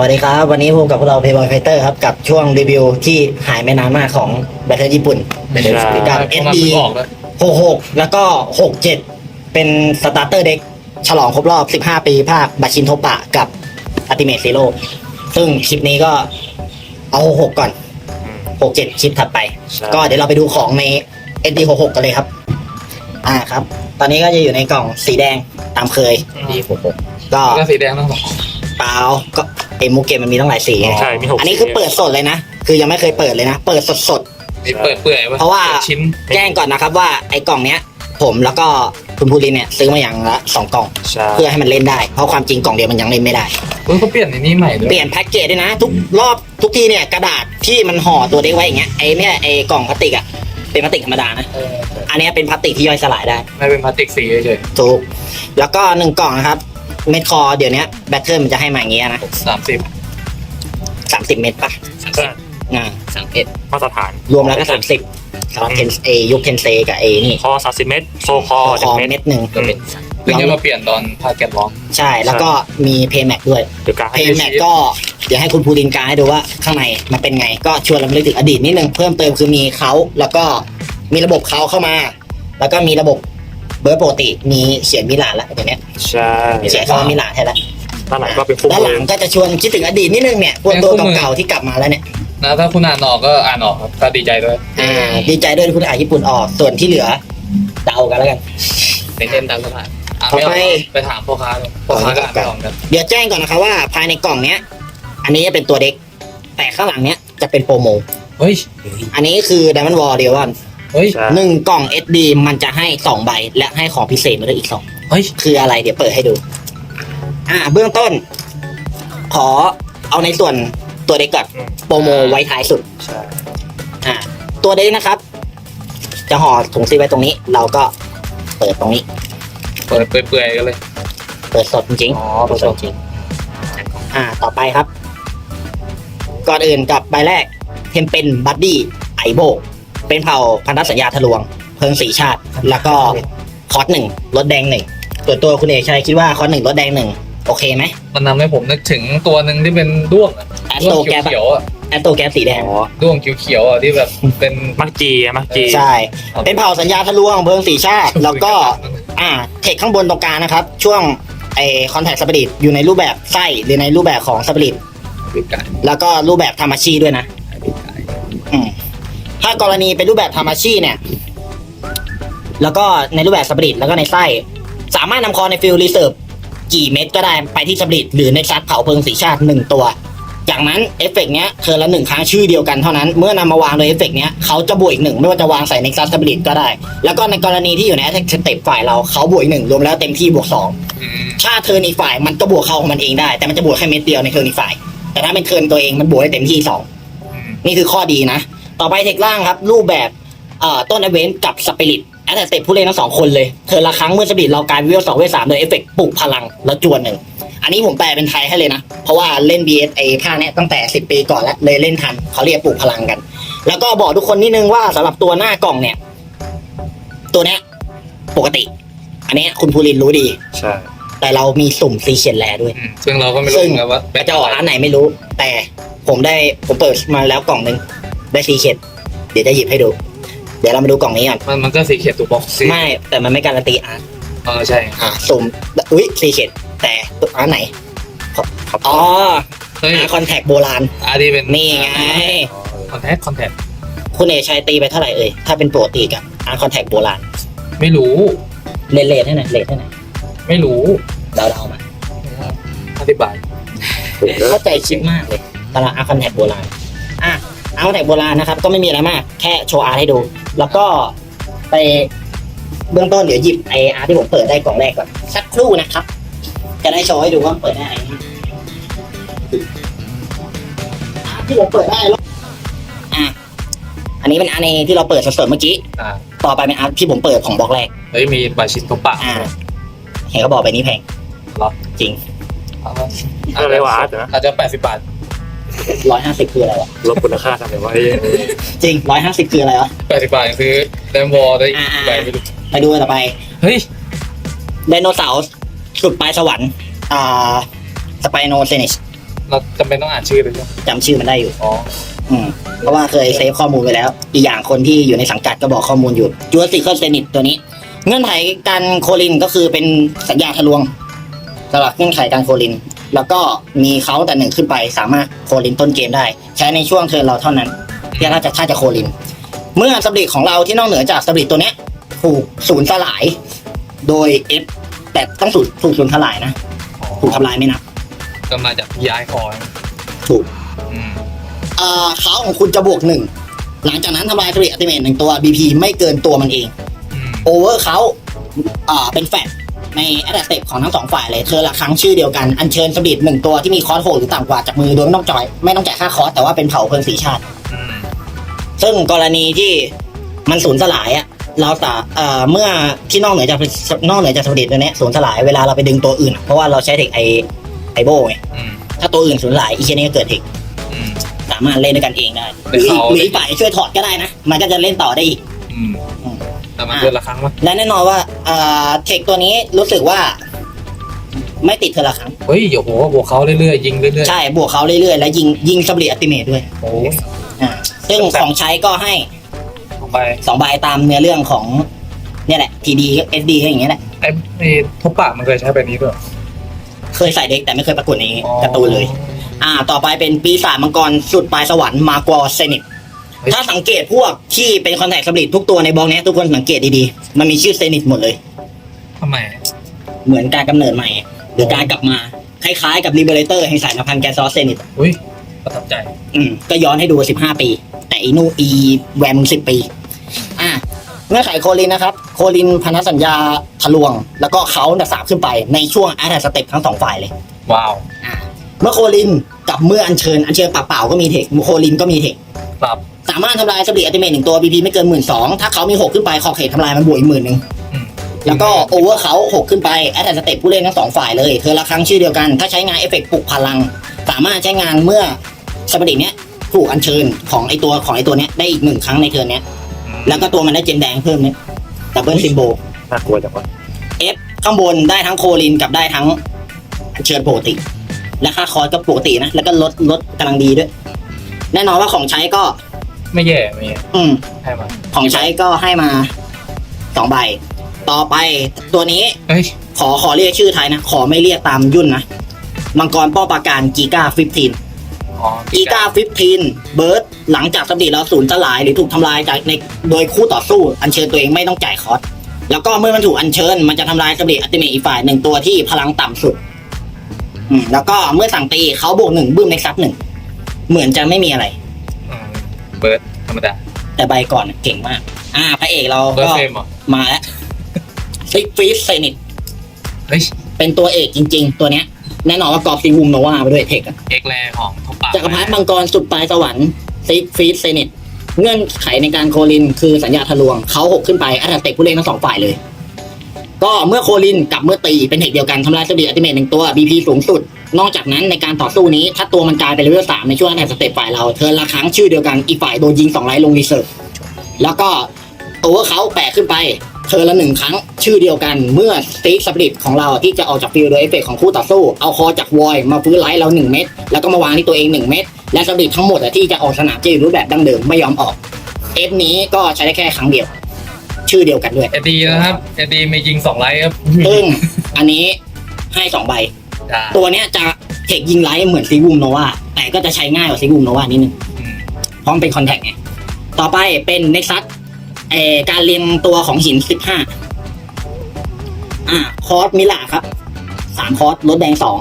สวัสดีครับ วันนี้พบกับพวกเราเพย์บอยไฟเตอร์ครับ กับช่วงรีวิวที่หายไม่นานมากของแบทเทิลญี่ปุ่นใช่กับพวก SD มันเพิ่งออกแล้ว66 แล้วก็ 67 เป็นสตาร์เตอร์เด็กฉลองครบรอบ 15 ปี ภาคบาชินโทปะกับอัติเม e ซีโร่ซึ่งคลิปนี้ก็เอา 66 ก่อน 67 คลิปถัดไปใช่ก็เดี๋ยวเราไปดูของใน SD 66 กันเลยครับ อ่าครับ ตอนนี้ก็จะอยู่ในกล่องสีแดงตามเคยดี66 ก็ก็สีแดงทั้งสองเปล่าก็ เอมูเกมมันมีตั้งหลายสีไงใช่มีหกอันนี้คือเปิดสดเลยนะ คือยังไม่เคยเปิดเลยนะ เปิดสดสดมีเปิดเปื่อยเพราะว่าชิ้นๆแจ้งก่อนนะครับว่าไอ้กล่องเนี้ย ผมแล้วก็คุณภูรินเนี่ยซื้อมาอย่างละสองกล่อง ใช่เพื่อให้มันเล่นได้ เพราะความจริงกล่องเดียวมันยังเล่นไม่ได้ เฮ้ยเขาเปลี่ยนในนี้ใหม่ด้วยเปลี่ยนแพ็กเกจด้วยนะ ทุกรอบทุกทีเนี่ยกระดาษที่มันห่อตัวเด็กไว้อย่างเงี้ยไอ้เนี่ยไอ้กล่องพลาสติกอะเป็นพลาสติกธรรมดานะ เอออันเนี้ยเป็นพลาสติกที่ย่อยสลายได้ ไม่เป็นพลาสติกสีเฉยถูก แล้วก็หนึ่งกล่องนะครับ เม็ดคอเดี๋ยวนี้แบตเทิลมันจะให้มาอย่างเงี้ยนะๆสามสิบสามสิบเม็ดปะใช่อ่าสามเอ็ดมาตรฐานรวมแล้วก็สามสิบสำหรับเทนเอยุคเทนเซกับเอนี่คอสามสิบเมตรโซคอคอหนึ่งเมตรเม็ดหนึ่งอืมเพิ่งจะมาเปลี่ยนตอนพาแกตร้องใช่แล้วก็มีเพย์แม็กด้วยเดี๋ยวการเพให้ย์แม็กก็เดี๋ยวให้คุณภูรินการให้ดูว่าข้างในมันเป็นไง ก็ชวนรำลึกถึงอดีตนิดนึงเพิ่มเติมคือมีเขาแล้วก็มีระบบเขาเข้ามา แล้วก็มีระบบ เบอร์ปกติมีเขียนมิลานแล้วอย่างเนี้ยใช่เขียนคำว่ามิลานใช่แล้วด้านหลังก็เป็นคู่ด้านหมืลัองก็จะชวนคิดถึงอดีตนิดนึงเนี่ยพวกตัวเก่าๆที่กลับมาแล้วเนี่ยนะถ้าคุณอ่านออกก็อ่านออกครับก็ดีใจด้วยอ่าดีใจด้วยที่คุณอ่านญี่ปุ่นออกส่วนที่เหลือเดากันแล้วกันเป็นเล่นตามสถานอะไม่เอาต่อไป ไปถามพ่อค้าดูพ่อค้าก็อ่านไม่ออกกันเดี๋ยวแจ้งก่อนนะคะว่าภายในกล่องเนี้ย อันนี้จะเป็นตัวเด็ก แต่ข้างหลังเนี้ยจะเป็นโปรโม เฮ้ยอันนี้คือ Diamond War เดียวกัน เฮ้ย ใช่ หนึ่งกล่อง SD มันจะให้สองใบ และให้ของพิเศษมาด้วยอีกสอง เฮ้ย คืออะไรเดี๋ยวเปิดให้ดู อ่า เบื้องต้น ขอเอาในส่วนตัวเด็กก่อนอืม โปรโมไว้ท้ายสุด ใช่ อ่า ตัวเด็กนะครับ จะห่อถุงซีไว้ตรงนี้ เราก็เปิดตรงนี้ เปิดเปื่อยๆกันเลย เปิดสดจริงอ๋อๆเปิดสด จริงอ่า ต่อไปครับ ก่อนอื่นกับใบแรกเทมเป็นบัดดี้ไอโบ เป็นเผ่าพันธสัญญาทะลวง เพิงสีชาติ แล้วก็คอร์สหนึ่งรถแดงหนึ่งส่วนตัวคุณเอกชัยคิดว่าคอร์สหนึ่งรถแดงหนึ่งโอเคไหมมันทำให้ผมนึกถึงตัวหนึ่งที่เป็นด้วงอะแอสด้วโตงแกปเขียวๆอะแอสโตแกปสีแดงอ๋อด้วงเขียวๆอะที่แบบเป็นมักจีอะมักจี ใช่ เป็นเผ่าสัญญาทะลวงเพิงสีชาติ แล้วก็ อ่า เทคข้างบนตรงกลางนะครับ ช่วงไอคอนแทคสปิริตอยู่ในรูปแบบไส้หรือในรูปแบบของสปิริตปีกไก่แล้วก็รูปแบบธรรมชีด้วยนะปีกไก่อืม ถ้ากรณีเป็นรูปแบบธรรมชีเนี่ย แล้วก็ในรูปแบบสปริตแล้วก็ในไส้ สามารถนำคอในฟิลรีเซิร์ฟกี่เม็ดก็ได้ไปที่สปริตหรือในซัดเผาเพลิงสีชาติหนึ่งตัว จากนั้นเอฟเฟกต์เนี้ยเธอละหนึ่งครั้งชื่อเดียวกันเท่านั้น เมื่อนำมาวางโดยเอฟเฟกต์เนี้ยเขาจะบวกอีกหนึ่งไม่ว่าจะวางใส่ในซัดสปริตก็ได้ แล้วก็ในกรณีที่อยู่ในแอ t แทสเต็ปฝ่ายเราเขาบวกอีกหนึ่งรวมแล้วเต็มที่บวกสองถ้าเทินอีกฝ่ายมันก็บวกเข้าของมันเองได้ แต่มันจะบวกแค่เม็ดเดียวในเทินอีกฝ่าย แต่ถ้าเป็นเทิร์นตัวเองมันบวกได้เต็มที่สองนี่คือข้อดีนะ ต่อไปเทคล่างครับ รูปแบบเอ่อต้นอเวนกับสปิริตแอตเตปผู้เล่นทั้งสองคนเลยเธอละครั้งเมื่อสปิริตเราการวิวสองเวสามโดยเอฟเฟกต์ปลุกพลังแล้วจวนหนึ่งอันนี้ผมแปลเป็นไทยให้เลยนะ เพราะว่าเล่น BSA ภาคเนี้ยตั้งแต่ 10 ปีก่อนแล้วเลยเล่นทันเขาเรียกปลุกพลังกัน แล้วก็บอกทุกคนนิดนึงว่าสำหรับตัวหน้ากล่องเนี่ย ตัวเนี้ยปกติ อันเนี้ยคุณภูรินทร์รู้ดี ใช่แต่เรามีสุ่มซีเชียนแลด้วยอืมซึ่งเราก็ไม่รู้ซึ่งเหมือนกันว่าจะออกร้านไหนไม่รู้ แต่ผมได้ผมเปิดมาแล้วกล่องหนึ่ง ได้ซีเค็ดเดี๋ยวจะหยิบให้ดู เดี๋ยวเรามาดูกล่องนี้ก่อนมันมันก็สีเขียวตัวบ็อกซี่ไม่แต่มันไม่การันตีอาร์ตเออใช่อ่าสุ่มอุ้ยซีเค็ดแต่ตัวอาร์ตไหนอ๋อเฮ้ยอาร์คอนแทคโบราณอาร์ดีเป็นนี่ไง คอนแทคคอนแทคคุณเอกชัยตีไปเท่าไหร่เอ่ยถ้าเป็นปกติกับอาร์คอนแทคโบราณไม่รู้ เลทเลทให้หน่อยเลทให้หน่อยไม่รู้เดาเดาๆมาอธิบายเข้าใจชิปมากเลยตารางอาร์คอนแทคโบราณอะ อาร์คอนแทคโบราณนะครับ ก็ไม่มีอะไรมาก แค่โชว์อาร์ตให้ดู แล้วก็ไปเบื้องต้นเดี๋ยวหยิบไออาร์ที่ผมเปิดได้กล่องแรกก่อนสักครู่นะครับ จะได้โชว์ให้ดูว่ามันเปิดได้อะไรบ้างอาร์ตที่ผมเปิดได้แล้วอะอันนี้เป็นอาร์ในที่เราเปิดสดๆเมื่อกี้ อ่าต่อไปเป็นอาร์ตที่ผมเปิดของบล็อกแรก เฮ้ยมีบาชินโตปะอ่าเห็นเขาบอกไปนี้แพงเหรอจริงก็เลยว่าอาร์ตนะอาจจะแปดสิบบาท ร้อยห้าสิบคืออะไรวะลดคุณค่าทำไมวะจริงร้อยห้าสิบคืออะไรวะ แปดสิบบาทซื้อแดมวอลได้อ่าๆใบไม่รู้ไปดูกันต่อไปเฮ้ยไดโนเสาร์สุดปลายสวรรค์ อ่าสไปโนเซนิชเราจำเป็นต้องอ่านชื่อเลยใช่ไหมจำชื่อมันได้อยู่ อ๋ออืมเพราะว่าเคยเซฟข้อมูลไว้แล้ว อีกอย่างคนที่อยู่ในสังกัดก็บอกข้อมูลอยู่จูสิคเซนิตตัวนี้ เงื่อนไขการโคลินก็คือเป็นสัญญาทะลวงสำหรับเงื่อนไขการโคลิน แล้วก็มีเขาแต่หนึ่งขึ้นไปสามารถโคลินต้นเกมได้ ใช้ในช่วงเทิร์นเราเท่านั้นที่ถ้าจะถ้าจะโคลิน เมื่อสบริตของเราที่นอกเหนือจากสบริตตัวเนี้ยถูกสูญสลายโดยเอฟแต่ต้องสูญถูกสูญสลายนะ ถูกทำลายไม่นับ ก็มาจากย้ายคอนะถูกอืมเอ่อเขาของคุณจะบวกหนึ่งหลังจากนั้นทำลายสบริตอัติเมตหนึ่งตัว BP ไม่เกินตัวมันเอง อืมโอเวอร์เขาอ่าเป็นแฟต ในแอดเตปของทั้งสองฝ่ายเลยเธอละครั้งชื่อเดียวกันอัญเชิญสบิดหนึ่งตัวที่มีคอร์สโหดหรือต่ำกว่าจากมือโดยไม่ต้องจ่ายไม่ต้องจ่ายค่าคอร์สแต่ว่าเป็นเผ่าเพลิงสีชาติอืมซึ่งกรณีที่มันสูญสลายอะเราสาเอ่อเมื่อที่นอกเหนือจากนอกเหนือจากสบิดตัวเนี้ยสูญสลายเวลาเราไปดึงตัวอื่นอะเพราะว่าเราใช้เทคไอไอโบไงอืมถ้าตัวอื่นสูญสลายอีเชนนี้ก็เกิดเทคอืมสามารถเล่นด้วยกันเองได้หแต่รือเขาหรืออีกฝ่ายช่วยถอดก็ได้นะ มันก็จะเล่นต่อได้อีก อืมอืมแต่มันเดือนละครั้งมั้ยและแน่นอนว่าเอ่อเทคตัวนี้รู้สึกว่า ไม่ติดเทอละครั้ง เฮ้ยโอ้โหบวกเขาเรื่อยๆยิงเรื่อยใช่บวกเขาเรื่อยๆ และยิงยิงสบริอัติเมตด้วยๆโอ้ยอ่าซึ่งของใช้ก็ให้ลงไปสองใบตามเนื้อเรื่องของ เนี่ยแหละ TD SD ก็อย่างเงี้ยแหละไอ้ไอ้ทุบปากมันเคยใช้แบบนี้ด้วยเคยใส่เด็กแต่ไม่เคยปรากฏในการ์ตูนเลย อ่า ต่อไปเป็นปีศาจมังกรสุดปลายสวรรค์มากวอเซนิต ถ้าสังเกตพวกที่เป็นคอนแทคสบริตทุกตัวในบล็อกเนี้ยทุกคนสังเกตดีๆ มันมีชื่อเซนิตหมดเลย ทำไม เหมือนการกำเนิดใหม่ หรือการกลับมาคล้ายๆกับ Liberator แห่งสายนพันธ์แกนซอสเซนิตอุ้ยประทับใจ อืมก็ย้อนให้ดู 15 ปี แต่อีนูอีแวม10 ปี อะเงื่อนไขโคลินนะครับ โคลินพันธสัญญาทะลวง แล้วก็เขาดับสามขึ้นไปในช่วงอาร์ตสเต็ปทั้งสองฝ่ายเลย ว้าว อะเมื่อโคลินกับเมื่ออัญเชิญอัญเชิญเปล่าๆก็มีเทคโคลินก็มีเทคครับ สามารถทำลายสบีอัติเมตหนึ่งตัว BP ไม่เกินหมื่นสองถ้าเขามีหกขึ้นไปขอบเขตทำลายมันบวกอีกหมื่นหนึ่งอืมแล้วก็โอเวอร์เขาหกขึ้นไปแอตสเต็ปผู้เล่นทั้งสองฝ่ายเลยเธอละครั้งชื่อเดียวกัน ถ้าใช้งานเอฟเฟกต์ปลุกพลัง สามารถใช้งานเมื่อสปริตเนี้ยถูกอัญเชิญของไอตัวของไอตัวเนี้ยได้อีกหนึ่งครั้งในเทิร์นเนี้ยอืมแล้วก็ตัวมันได้เจนแดงเพิ่มเนี่ยดับเบิลซิมโบน่ากลัวจังวะเอฟข้างบนได้ทั้งโคลินกับได้ทั้งอัญเชิญปกติ และค่าคอร์สก็ปกตินะ แล้วก็ลดลดกำลังดีด้วย แน่นอนว่าของใช้ก็ ไม่แย่ไม่แย่อืม ให้มาของใช้ก็ให้มาสองใบ ต่อไปตัวนี้เฮ้ยขอขอเรียกชื่อไทยนะ ขอไม่เรียกตามยุ่นนะ มังกรป้อปราการกีกาฟิฟทีน อ๋อกีกาฟิฟทีนเบิร์ดหลังจากสติแล้วสูญสลายหรือถูกทำลายจากในโดยคู่ต่อสู้ อัญเชิญตัวเองไม่ต้องจ่ายคอสแล้วก็เมื่อมันถูกอัญเชิญ มันจะทำลายสติอัติเมตอีกฝ่ายหนึ่งตัวที่พลังต่ำสุด อืม แล้วก็เมื่อสั่งตีเขาบวกหนึ่งบึ้มในซับหนึ่งเหมือนจะไม่มีอะไรอืม เบิร์ดธรรมดา แต่ใบก่อนเก่งมาก อ่าพระเอกเราเบิร์ดก็เฟรมเหรอมาแล้วฟิกฟีสเซนิตเฮ้ยเป็นตัวเอกจริง ๆ ตัวเนี้ยแน่นอนว่ากอบซีวูมโนวาไปด้วยเทคอะ เอกแรของทุบปากจักรพรรดิมังกรสุดปลายสวรรค์ซิกฟีดเซนิตเงื่อนไขในการโคลินคือสัญญาทะลวงเขาหกขึ้นไปอัตราเตะผู้เล่นทั้งสองฝ่ายเลย ก็เมื่อโคลินกับเมื่อตีเป็นเทคเดียวกันทำลายสบีอัติเมตหนึ่งตัว BP สูงสุด นอกจากนั้นในการต่อสู้นี้ ถ้าตัวมันกลายเป็นเลเวลสามในช่วงอัตราสเตปฝ่ายเราเธอละครั้งชื่อเดียวกันอีกฝ่ายโดนยิงสองไลท์ลงรีเซิร์ฟแล้วก็โอเวอร์เขาแปะขึ้นไปเธอละหนึ่งครั้งชื่อเดียวกันเมื่อสตีสปริตของเราที่จะออกจากฟิลโดยเอฟเฟกของคู่ต่อสู้ เอาคอจากวอยมาฟื้นไลท์เราหนึ่งเม็ดแล้วก็มาวางที่ตัวเองหนึ่งเม็ดและสปริตทั้งหมดอะที่จะออกสนามจะอยู่รูปแบบดั้งเดิมไม่ยอมออกเอฟนี้ก็ใช้ได้แค่ครั้งเดียว ชื่อเดียวกันด้วยเอ็ดดีนะครับเอ็ดดีมียิงสองไลท์ครับซึ่งอันนี้ให้สองใบ จ้ตัวเนี้ยจะเทคยิงไลท์เหมือนซีวูมโนวาแต่ก็จะใช้ง่ายกว่าซีวูมโนวานิดนึงอืม เพราะมันเป็นคอนแทคไงต่อไปเป็นเน็กซัสเอ่อการเรียงตัวของหินสิบห้าอ่า คอร์สมิลาครับ สามคอร์สลดแดงสอง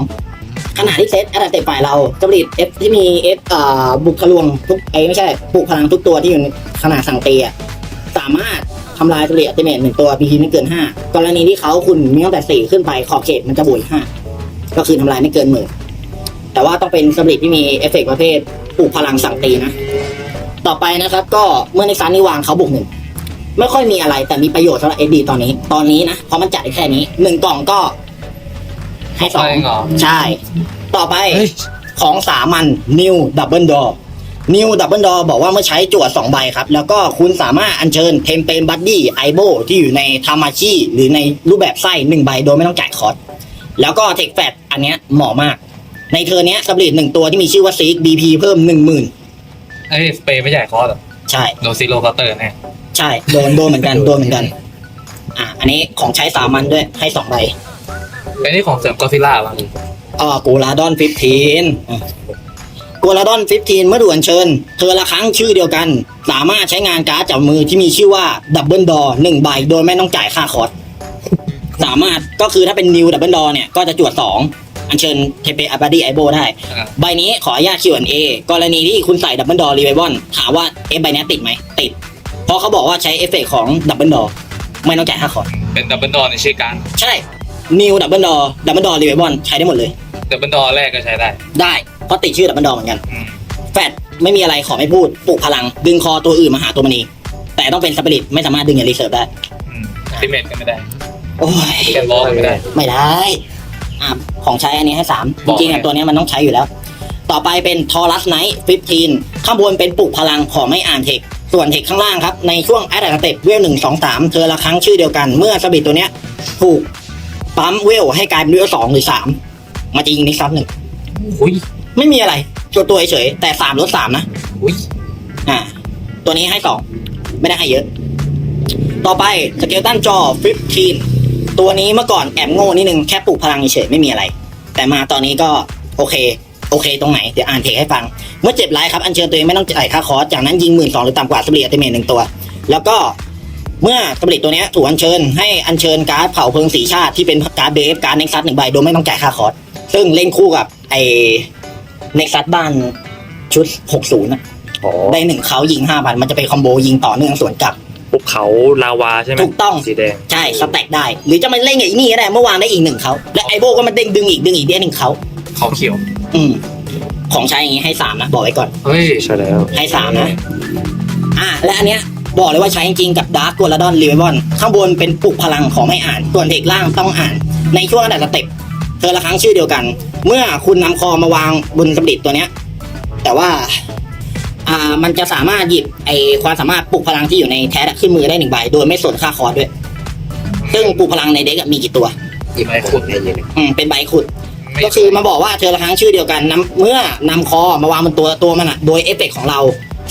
ขณะที่เซตแอตเตะฝ่ายเราจบริตเอฟที่มีเอฟอ่อบุกทะลวงทุกไอ้ยไม่ใช่ปลุกพลังทุกตัวที่อยู่ในขนาดสั่งตีอะสามารถทำลายจบริตอัติเมตหนึ่งตัวพีทีไม่เกินห้ากรณีที่เขาคุณมีตั้งแต่สี่ขึ้นไปขอบเขตมันจะบวกห้า ก็คือทำลายไม่เกินหมื่นแต่ว่าต้องเป็นจบริตที่มีเอฟเฟกต์ประเภทปลุกพลังสั่งตีนะ ต่อไปนะครับ ก็เมื่อในซานนี่วางเขาบวกหนึ่งไม่ค่อยมีอะไรแต่มีประโยชน์สำหรับเอดีตอนนี้ ตอนนี้นะเพราะมันจัดได้แค่นี้หนึ่งกล่องก็ ให้สองไปเหรอใช่ ต่อไปเฮ้ยของสามัญ New Double Door New Double Door บอกว่าเมื่อใช้จั่วสองใบครับ แล้วก็คุณสามารถอัญเชิญเทมเปนบัดดี้ไอโบที่อยู่ในทามาชิหรือในรูปแบบไส้หนึ่งใบโดยไม่ต้องจ่ายคอส แล้วก็เทคแฟตอันเนี้ยเหมาะมาก ในเทอร์นเนี้ยสปริตหนึ่งตัวที่มีชื่อว่าซีกบีพีเพิ่มหนึ่งหมื่นไอ้สเปรย์ไม่ใหญ่คอร์สเหรอใช่โดนซิโลเคาน์เตอร์แน่ใช่โดนโดนเหมือนกันโดนเหมือนกัน อะอันนี้ของใช้สามัญด้วยให้สองใบไอ้นี่ของเสริมกอซิล่าบ้างอ่ากูลาดอนฟิฟทีนกูลาดอนฟิฟทีนเมื่อด่วนเชิญ เธอละครั้งชื่อเดียวกัน สามารถใช้งานการ์ดจับมือที่มีชื่อว่าดับเบิลดอหนึ่งใบโดยไม่ต้องจ่ายค่าคอร์ส สามารถก็คือถ้าเป็นนิวดับเบิลดอเนี่ยก็จะจวดสองอัญเชิญเทเปอาบาดีไอโบได้ อ่า ใบนี้ขออนุญาต Q&A กรณีที่คุณใส่ดับเบิลดอรีไวบอนถามว่าเอฟใบนี้ติดไหม ติด เพราะเขาบอกว่าใช้เอฟเฟกต์ของดับเบิลดอไม่ต้องจ่ายค่าคอร์สเป็นดับเบิลดอในชื่อการใช่นิวดับเบิลดอดับเบิลดอรีไวบอนใช้ได้หมดเลย ดับเบิลดอแรกก็ใช้ได้ได้เพราะติดชื่อดับเบิลดอเหมือนกัน อืมแฟดไม่มีอะไรขอไม่พูดปลุกพลัง ดึงคอตัวอื่นมาหาตัวมันเองแต่ต้องเป็นสปิริตไม่สามารถดึงอย่างรีเซิร์ฟได้ อืมติเมตก็ไม่ได้ โอ้ยแกนบอลก็ไม่ได้ ไม่ได้อะของใช้อันนี้ให้สามบอกจริงๆอะไงตัวเนี้ยมันต้องใช้อยู่แล้ว ต่อไปเป็นทอรัสไนท์15ข้างบนเป็นปลุกพลังขอไม่อ่านเทคส่วนเทคข้างล่างครับ ในช่วงแอดสเต็ปเวลหนึ่งสองสามเธอละครั้งชื่อเดียวกันเมื่อสปิริตตัวเนี้ยถูกปั๊มเวลให้กลายเป็นเวลสองหรือสามมาจะยิงนิกซับหนึ่งอุ้ยไม่มีอะไรตัวตัวเฉยๆแต่สามลดสามนะอุ้ยอ่า ตัวนี้ให้สองไม่ได้ให้เยอะ ต่อไปสเกลตันจอ15 ตัวนี้เมื่อก่อนแอบโง่นิดนึงแค่ปลูกพลังเฉยๆไม่มีอะไร แต่มาตอนนี้ก็โอเค โอเคตรงไหน เดี๋ยวอ่านเทคให้ฟัง เมื่อเจ็บไลฟ์ครับ อัญเชิญตัวเองไม่ต้องจ่ายค่าคอร์สจากนั้นยิงหมื่นสองหรือต่ำกว่าสปริตอัติเมทหนึ่งตัว แล้วก็เมื่อสปริตตัวเนี้ยถูกอัญเชิญให้อัญเชิญการ์ดเผาเพลิงสีชาติที่เป็นการ์ดเบฟการ์ดเน็กซัสหนึ่งใบโดยไม่ต้องจ่ายค่าคอร์สซึ่งเล่นคู่กับไอ้เน็กซัสบ้านชุด60นะอ๋อได้หนึ่งเขายิงห้าพันมันจะเป็นคอมโบยิงต่อเนื่องสวนกลับ ภูเขาลาวาใช่ไหมถูกต้อง สีแดง ใช่สแต็กได้ หรือจะมาเล่นกับอีนี่ก็ได้เมื่อวานได้อีกหนึ่งเขาและไอโบก็มาเด้งดึงอีกดึงอีกได้หนึ่งเขาเขาเขียว อืม ของใช้อย่างงี้ให้สามนะบอกไว้ก่อน เฮ้ย ใช่แล้ว ให้สามนะ อะและอันเนี้ยบอกเลยว่าใช้จริงๆกับดาร์กกัวลาดอนรีเวบอนข้างบนเป็นปลุกพลังของไม่อ่าน ส่วนเทคล่างต้องอ่าน ในช่วงอันดับสเต็ปเธอละครั้งชื่อเดียวกัน เมื่อคุณนำคอมาวางบนสปิริตตัวเนี้ย แต่ว่า อ่ามันจะสามารถหยิบไอความสามารถปลุกพลังที่อยู่ในแท้ขึ้นมือได้หนึ่งใบโดยไม่สนค่าคอร์สด้วย ซึ่งปลุกพลังในเด็กอะมีกี่ตัวหยิบไม้ขุดอืมเป็นใบขุดไม่ก็คือมาบอกว่าเธอละครั้งชื่อเดียวกันนำเมื่อนำคอมาวางบนตัวตัวมันอะโดยเอฟเฟกต์ของเรา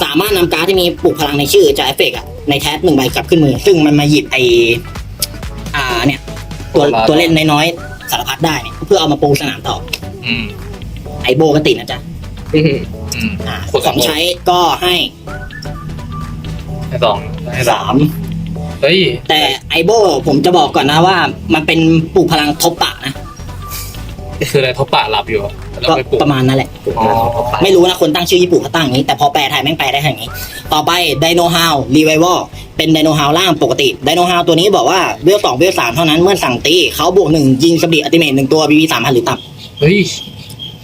สามารถนำการ์ดที่มีปลุกพลังในชื่อจากเอฟเฟกต์อะในแท็บหนึ่งใบกลับขึ้นมือ ซึ่งมันมาหยิบไออ่าเนี่ย ตัวตัวเล่นน้อยๆสารพัดได้เนี่ยเพื่อเอามาปูสนามต่ออืมไอโบก็ติดนะจ๊ะ อืมอ่าคนขละองโบใช้ก็ให้ให้สองให้สาสามมเฮ้ยแต่ไอโบผมจะบอกก่อนนะว่า มันเป็นปลุกพลังทบปะนะคืออะไรทบปะหลับอยู่อะแล้วก็ไปปลุกประมาณนั้นแหละ อ๋อไม่รู้นะคนตั้งชื่อญี่ปุ่นเขาตั้งอย่างนี้ แต่พอแปลไทยแม่งแปลได้อย่างนี้ ต่อไปไดโนฮาวรีไว a l เป็นไดโนฮาวล่างปกติไดโนฮาวตัวนี้บอกว่าเวลสองเวลสามเท่านั้นเมื่อสั่งตีเขาบวกหนึ่งยิงสปีดอัติเมทหนึ่งตัวบีบีสามพันหรือต่เฮ้ยำ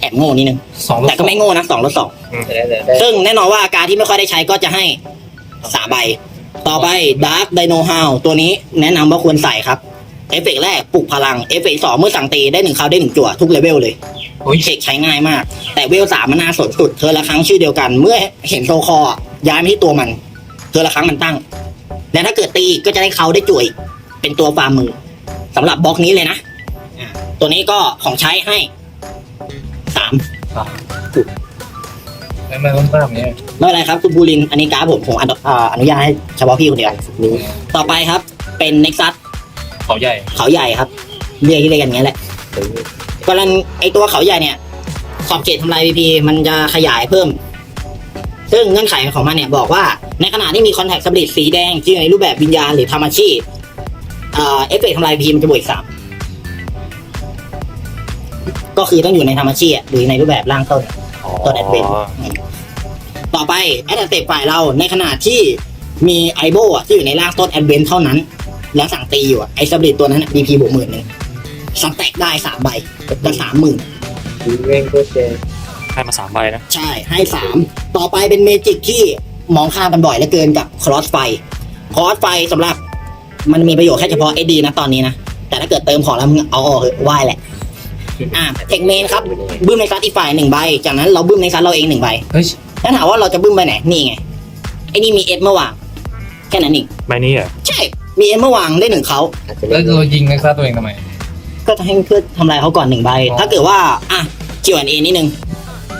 แอบโง่นิดนึงสองแต่ก็ไม่โง่นะสองลดสองซึ่งแน่นอนว่าอาการที่ไม่ค่อยได้ใช้ก็จะให้สามใบ ต่อไปดาร์ d ไดโนฮาวตัวนี้แนะนำว่าควรใส่ครับ เอฟเฟกต์แรกปลุกพลัง เอฟเฟกต์สองเมื่อสั่งตีได้หนึ่งคราวได้หนึ่งจั่วทุกเลเวลเลยโอ้ยเทคใช้ง่ายมาก แต่เวลสามมันน่าสนสุด เธอละครั้งชื่อเดียวกัน เมื่อเห็นโซคอร์ย้ายมาที่ตัวมัน เธอละครั้งมันตั้ง และถ้าเกิดตีก็จะได้เขาได้จุยเป็นตัวฟาร์มมือสำหรับบล็อกนี้เลยนะอ่าตัวนี้ก็ของใช้ให้สาม ไม่ไม่ต้องตามเนี่ยไม่เป็นไรครับคุณบูลินอันนี้การดผมผมอนุอ่าอนุญาตให้เฉพาะพี่คนเดียวต่อไปครับ เป็นเน็กซัสเขาใหญ่เขาใหญ่ครับ เรียกที่เรียกกันอย่างนี้ยแหละกรณีไอตัวเขาใหญ่เนี่ยขอบเขตทำลาย VP มันจะขยายเพิ่ม ซึ่งเงื่อนไขของมันเนี่ยบอกว่า ในขณะที่มีคอนแทคสปริตสีแดงที่อยู่ในรูปแบบวิญญาณหรือธรรมชีพเอ่อเอฟเฟกต์ทำลาย VP มันจะบวกอีกสาม ก็คือต้องอยู่ในธรรมชีพหรือในรูปแบบร่างต้นตัวแอดเวนต่อไปแอดเตปฝ่ายเราในขณะที่มีไอโบอะที่อยู่ในร่างต้นแอดเวนเท่านั้น แล้วสั่งตีอยู่อะไอสปริตตัวนั้นบีพีบวกหมื่นหนึ่งสแต็กได้สามใบก็สามหมื่นให้มาสามใบนะ ใช่ให้สามต่อไปเป็นเมจิกที่มองข้ามกันบ่อยเหลือเกินกับครอสไฟครอสไฟสำหรับมันมีประโยชน์แค่เฉพาะเอดีนะตอนนี้นะ แต่ถ้าเกิดเติมของแล้วมึงเอาออกเถอะไหวแหละ อ่าเทคเมนครับบึ้มในซัดอีกฝ่ายหนึ่งใบ จากนั้นเราบึ้มในซัดเราเองหนึ่งใบเฮ้ยแล้วถามว่าเราจะบึ้มไปไหนนี่ไงไอ้นี่มีเอสเมื่อวางแค่นั้นเองใบนี้เหรอใช่มีเอสเมื่อวางได้หนึ่งเขาแล้วเรายิงนักฆ่าตัวเองทำไม ก็จะให้เพื่อทำลายเขาก่อนหนึ่งใบอ๋อถ้าเกิดว่าอะ Q&A นิดนึง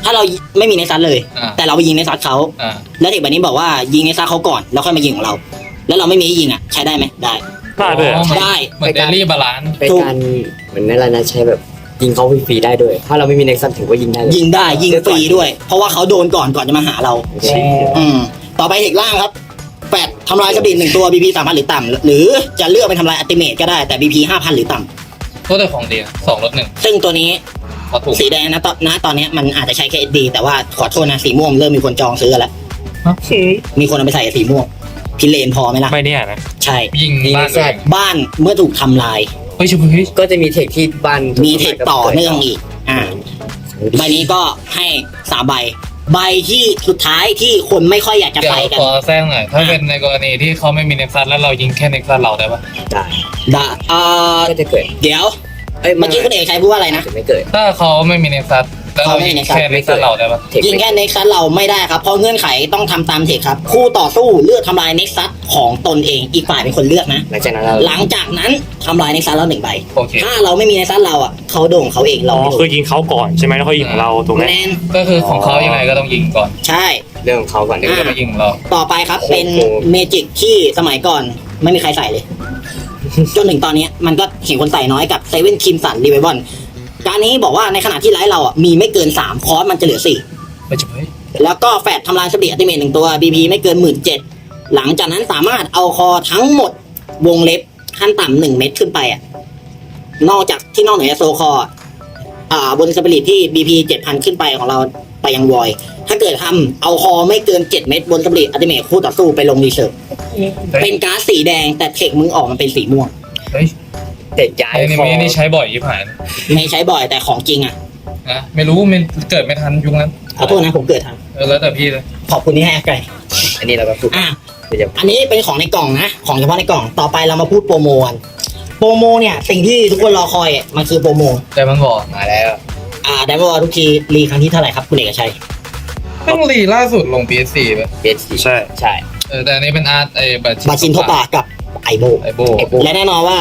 ถ้าเราไม่มีในซัดเลยอ่าแต่เราไปยิงในซัดเขาอ่าแล้วเด็กแบบนี้บอกว่ายิงในซัดเขาก่อนแล้วค่อยมายิงของเรา แล้วเราไม่มีให้ยิงอะใช้ได้ไหมได้ได้ด้วยเหรออ๋อได้เหมือนเดลี่บาลานซ์เป็นการเหมือนนั่นแหละนะใช้แบบ ยิงเขาฟรีๆได้ด้วย ถ้าเราไม่มีเน็กซันถือว่ายิงได้เลยยิงได้ยิงฟรีด้วย เพราะว่าเขาโดนก่อนก่อนจะมาหาเราใช่อืมต่อไปเทคล่างครับแปดทำลายสปีดหนึ่งตัว BP สามพันหรือต่ำหรือจะเลือกเป็นทำลายอัติเมตก็ได้แต่ BP ห้าพันหรือต่ำก็ได้ของดีนะสองลดหนึ่งซึ่งตัวนี้พอถูกสีแดงนะตอนนะตอนเนี้ยมันอาจจะใช้แค่ SD แต่ว่าขอโทษนะสีม่วงเริ่มมีคนจองซื้อกันแล้วมีคนเอาไปใส่สีม่วงพิเลนพอไหมล่ะไม่เนี่ยนะ ใช่ ยิงยิงบ้านแซดบ้านเมื่อถูกทำลายเฮ้ยชิบเฮ้ยก็จะมีเทคที่บ้านมีเทคต่อเนื่องอีก อ่า ใบนี้ก็ให้สามใบ ใบที่สุดท้ายที่คนไม่ค่อยอยากจะเดี๋ยวไปกัน ขอแซงหน่อย ถ้าเป็นในกรณีที่เขาไม่มีเน็กซัสแล้วเรายิงแค่เน็กซัสเราได้ปะได้ดะเอ่อก็จะเกิดเดี๋ยวเอ้ยเมื่อกี้คุณเอกชัยพูดว่าอะไรนะจะไม่เกิด ถ้าเขาไม่มีเน็กซัส แล้วเรายิงแค่เน็กซัสเราได้ปะเทคยิงแค่เน็กซัสเราไม่ได้ครับ เพราะเงื่อนไขต้องทำตามเทคครับ คู่ต่อสู้เลือกทำลายเน็กซัสของตนเองอีกฝ่ายเป็นคนเลือกนะ หลังจากนั้นเราหลังจากนั้นทำลายเน็กซัสเราหนึ่งใบโอเคถ้าเราไม่มีเน็กซัสเราอะเขาโด่งเขาเองอ๋เราอไม่โดคือนยิงเขาก่อนใช่ไหมแล้วค่อยยิงของเราถูกไหมแนนก็คือของเขายังไงก็ต้องยิงก่อน ใช่ เรื่องของเขาก่อนเดี๋ยวอ่าจะมายิงของเรา ต่อไปครับโอ้โหเป็นเมจิกที่สมัยก่อนไม่มีใครใส่เลยจนถึงตอนนี้มันก็เห็นคนใส่น้อยกับเซเว่นคิมสันรีไวบอน การนี้บอกว่าในขณะที่ไลฟ์เราอะมีไม่เกิน3คอร์สมันจะเหลือไม่ชิบเฮ้ย4แล้วก็แฟดทำลายสปีดอัติเมตหนึ่งตัว BP ไม่เกินหมื่นเจ็ดหลังจากนั้นสามารถเอาคอทั้งหมดวงเล็บขั้นต่ำหนึ่งเม็ดขึ้นไปอะนอกจากที่นอกเหนือจากโซคอร์อ่าบนสปีดที่ BP เจ็ดพันขึ้นไปของเราไปยังวอย ถ้าเกิดทำเอาคอไม่เกิน7เม็ดบนสปีดอัติเมตคู่ต่อสู้ไปลงรีเซิร์ฟเฮ้ยเป็นก๊าซสีแดงแต่เทคมึงออกมันเป็นสีม่วง เฮ้ย เตะย้ายไอ้นี่คอมีนี่ใช้บ่อยยิบหายนะไม่ใช้บ่อยแต่ของจริงอะนะไม่รู้มันเกิดไม่ทันยุคนั้นขอโทษนะผมเกิดทันเออแล้วแต่พี่เลยขอบคุณที่ให้ไกลอันนี้เราก็พูดอะไปจะอันนี้เป็นของในกล่องนะ ของเฉพาะในกล่องต่อไปเรามาพูดโปรโมกันโปรโมเนี่ยสิ่งที่ทุกคนรอคอยอะมันคือโปรโม แต่มันบอกมาแล้ว อ่าได้บอกทุกทีรีครั้งที่เท่าไหร่ครับคุณเอกชัยต้องรีล่าสุดลง PS4 ไปเบสใช่ ใช่ เออแต่อันนี้เป็นอาร์ตไอ้บัตบาชินโทปากับไอโบไอโบและแน่นอนว่า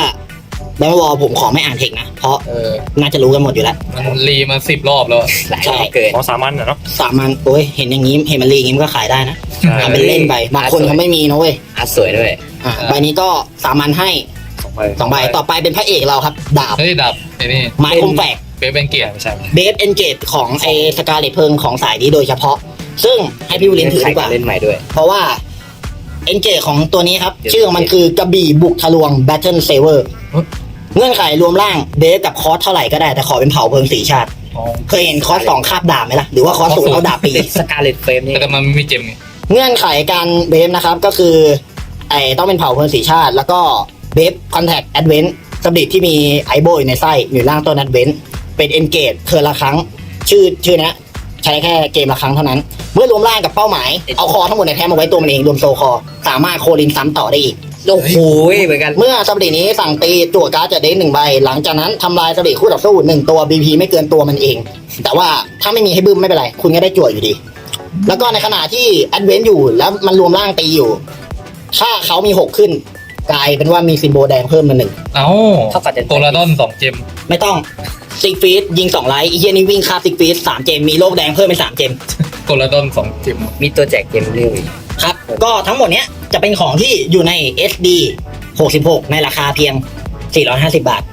ได้บอกผมขอไม่อ่านเทคนะ เพราะเออน่าจะรู้กันหมดอยู่แล้ว มันรีมาสิบรอบแล้วอะหลายรอบเกินของสามัญน่ะเนาะ สามันโอ้ยเห็นอย่างนี้เห็นมันรีอย่างนี้มันก็ขายได้นะใช่ ทำเป็นเล่นไปบางคนเขาไม่มีนะเว้ยอาร์ตสวยด้วย อะใบนี้ก็สามันให้สองใบสองใบต่อไปเป็นพระเอกเราครับ ดาบเฮ้ยดับไอ้นี่ไม้คมแฝกเป๊ะเป็นเกียร์ไม่ใช่เบฟเอนเกตของไอสกาเลตเพิงของสายนี้โดยเฉพาะ ซึ่งให้พี่วิลินถือดีกว่า เล่นใหม่ด้วย เพราะว่าเอนเกตของตัวนี้ครับเดี๋ยวชื่อของมันคือกระบี่บุกทะลวง Battle Saver เงื่อนไขรวมร่างเบฟกับคอสเท่าไหร่ก็ได้แต่ขอเป็นเผ่าเพลิงสีชาติอ๋อเคยเห็นคอสสองคาบดาบไหมล่ะหรือว่าคอสศูนย์เอาดาบปี สกาเลตเฟรมนี่แต่มันไม่มีเจมไงเงื่อนไขการเบฟนะครับก็คือไอต้องเป็นเผ่าเพลิงสีชาติ แล้วก็เบฟคอนแทคแอดเวนต์สบิดที่มีไอโบอยู่ในไส้อยู่ล่างต้นแอดเวนต์เป็นเอนเกตเทอละครั้ง ชื่อชื่อนะใช้แค่เกมละครั้งเท่านั้น เมื่อรวมร่างกับเป้าหมาย เอาคอทั้งหมดในแท้มาไว้ตัวมันเองรวมโซคอ สามารถโคลินซ้ำต่อได้อีก โอ้โหเหมือนกัน เมื่อสบิดนี้สั่งตีจั่วการ์ดจะเด้งหนึ่งใบ หลังจากนั้นทำลายสบิดคู่ต่อสู้หนึ่งตัว BP ไม่เกินตัวมันเอง แต่ว่าถ้าไม่มีให้บึ้มไม่เป็นไร คุณก็ได้จั่วอยู่ดี แล้วก็ในขณะที่แอดเวนต์อยู่แล้วมันรวมร่างตีอยู่ ถ้าเขามีหกขึ้น กลายเป็นว่ามีซิมโบลแดงเพิ่มมาหนึ่งเอ้าเข้ากับจะโตลาดอนสองเจมไม่ต้องซิกฟีดยิงสองไลท์อีเฮียนี่วิ่งคาซิกฟีดสามเจมมีโลกแดงเพิ่มเป็นสามเจมโตลาดอนสองเจมมีตัวแจกเกมเร็วอีก ครับ ก็ทั้งหมดเนี้ยจะเป็นของที่อยู่ใน SD 66 ในราคาเพียง 450 บาท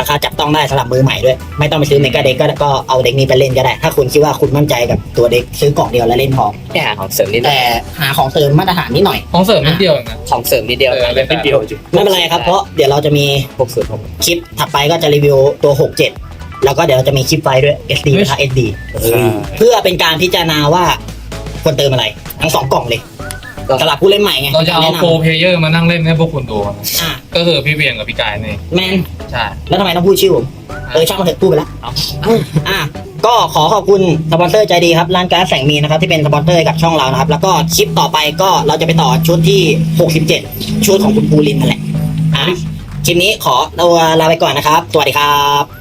ราคาจับต้องได้สำหรับมือใหม่ด้วย ไม่ต้องไปซื้อเมกาเด็กก็ก็เอาเด็กนี้ไปเล่นก็ได้ ถ้าคุณคิดว่าคุณมั่นใจกับตัวเด็กซื้อกล่องเดียวแล้วเล่นพอแค่หาของเสริมนิดหน่แต่อยหาของเสริมมาตรฐานนิดหน่อย ของเสริมนิดเดียวเองนะ ของเสริมนิดเดียวเออเล่นได้นิดเดียวจุไม่เป็นไรครับ เพราะเดี๋ยวเราจะมีพวกสูตรผมคลิปถัดไปก็จะรีวิวตัว 67 แล้วก็เดี๋ยวเราจะมีคลิปไฟล์ด้วย SD นะคะ SD เฮ้ยเพื่อเป็นการพิจารณาว่า ควรเติมอะไร ทั้งสองกล่องเลยก็สำหรับผู้เล่นใหม่ไงเราจะเอาแนะนำโปรเพลเยอร์มานั่งเล่นให้พวกคุณดูนะอะก็คือพี่เวียงกับพี่กายนี่แมน ใช่ แล้วทำไมต้องพูดชื่อผมเออช่างมันเถอะพูดไปแล้วอะก็ขอขอบคุณสปอนเซอร์ใจดีครับร้านการดแสงมีนะครับที่เป็นสปอนเซอร์ให้กับช่องเรานะครับ แล้วก็คลิปต่อไปก็เราจะไปต่อชุดที่ 67 ชุดของคุณภูรินทร์นั่นแหละอะคลิปนี้ขอตัวลาไปก่อนนะครับ สวัสดีครับ